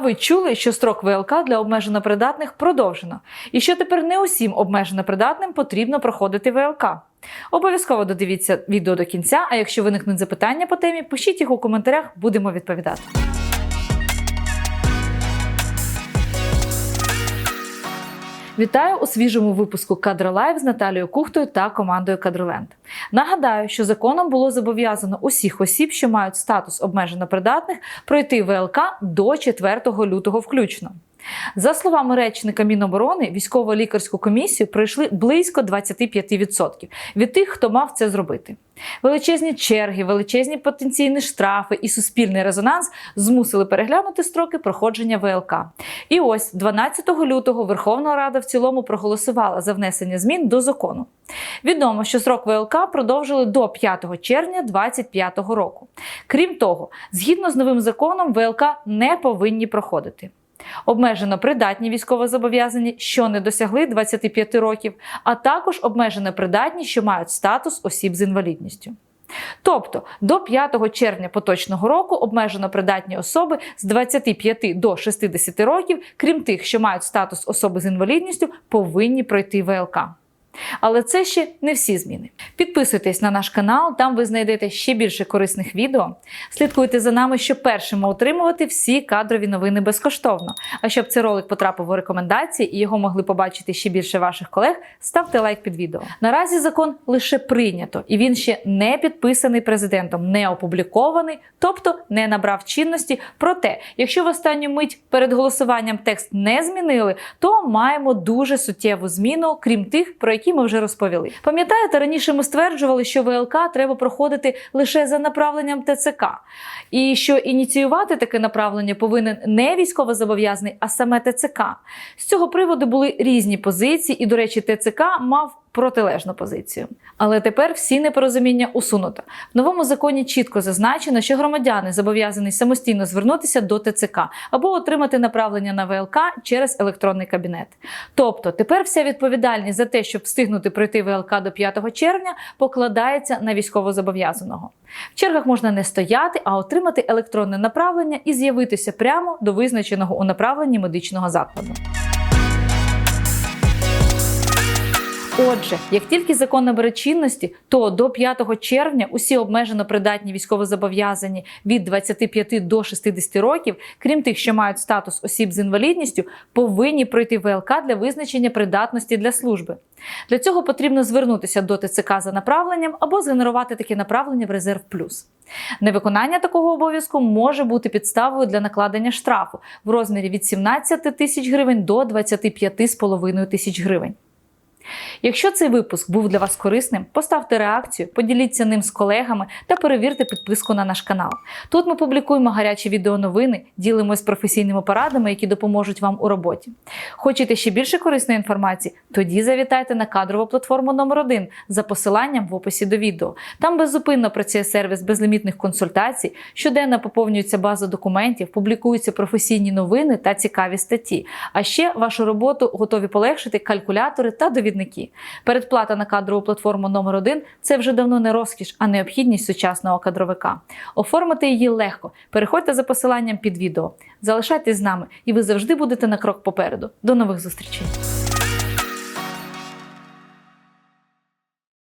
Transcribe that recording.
ви чули, що строк ВЛК для обмежено придатних продовжено, і що тепер не усім обмежено придатним потрібно проходити ВЛК? Обов'язково додивіться відео до кінця. А якщо виникнуть запитання по темі, пишіть їх у коментарях, будемо відповідати. Вітаю у свіжому випуску Кадролайв з Наталією Кухтою та командою Кадроленд. Нагадаю, що законом було зобов'язано усіх осіб, що мають статус обмежено придатних, пройти ВЛК до 4 лютого включно. За словами речника Міноборони, військово-лікарську комісію пройшли близько 25% від тих, хто мав це зробити. Величезні черги, величезні потенційні штрафи і суспільний резонанс змусили переглянути строки проходження ВЛК. І ось 12 лютого Верховна Рада в цілому проголосувала за внесення змін до закону. Відомо, що срок ВЛК продовжили до 5 червня 2025 року. Крім того, згідно з новим законом, ВЛК не повинні проходити. Обмежено придатні військовозобов'язані, що не досягли 25 років, а також обмежено придатні, що мають статус осіб з інвалідністю. Тобто до 5 червня поточного року обмежено придатні особи з 25 до 60 років, крім тих, що мають статус особи з інвалідністю, повинні пройти ВЛК. Але це ще не всі зміни. Підписуйтесь на наш канал, там ви знайдете ще більше корисних відео. Слідкуйте за нами, щоб першими отримувати всі кадрові новини безкоштовно. А щоб цей ролик потрапив у рекомендації і його могли побачити ще більше ваших колег, ставте лайк під відео. Наразі закон лише прийнято, і він ще не підписаний президентом, не опублікований, тобто не набрав чинності. Проте, якщо в останню мить перед голосуванням текст не змінили, то маємо дуже суттєву зміну, крім тих, про які ми вже розповіли. Пам'ятаєте, раніше ми стверджували, що ВЛК треба проходити лише за направленням ТЦК, і що ініціювати таке направлення повинен не військовозобов'язаний, а саме ТЦК. З цього приводу були різні позиції, і, до речі, ТЦК мав. Протилежну позицію, але тепер всі непорозуміння усунуто. В новому законі чітко зазначено, що громадяни зобов'язані самостійно звернутися до ТЦК або отримати направлення на ВЛК через електронний кабінет. Тобто тепер вся відповідальність за те, щоб встигнути пройти ВЛК до 5 червня, покладається на військовозобов'язаного. В чергах можна не стояти, а отримати електронне направлення і з'явитися прямо до визначеного у направленні медичного закладу. Отже, як тільки закон набере чинності, то до 5 червня усі обмежено придатні військовозобов'язані від 25 до 60 років, крім тих, що мають статус осіб з інвалідністю, повинні пройти ВЛК для визначення придатності для служби. Для цього потрібно звернутися до ТЦК за направленням або згенерувати таке направлення в резерв плюс. Невиконання такого обов'язку може бути підставою для накладення штрафу в розмірі від 17 тисяч гривень до 25,5 тисяч гривень. Якщо цей випуск був для вас корисним, поставте реакцію, поділіться ним з колегами та перевірте підписку на наш канал. Тут ми публікуємо гарячі відеоновини, ділимось професійними порадами, які допоможуть вам у роботі. Хочете ще більше корисної інформації? Тоді завітайте на кадрову платформу номер 1 за посиланням в описі до відео. Там беззупинно працює сервіс безлімітних консультацій, щоденно поповнюється база документів, публікуються професійні новини та цікаві статті. А ще вашу роботу готові полегшити калькулятори та довідники. Передплата на кадрову платформу номер 1 це вже давно не розкіш, а необхідність сучасного кадровика. Оформити її легко. Переходьте за посиланням під відео. Залишайтесь з нами, і ви завжди будете на крок попереду. До нових зустрічей!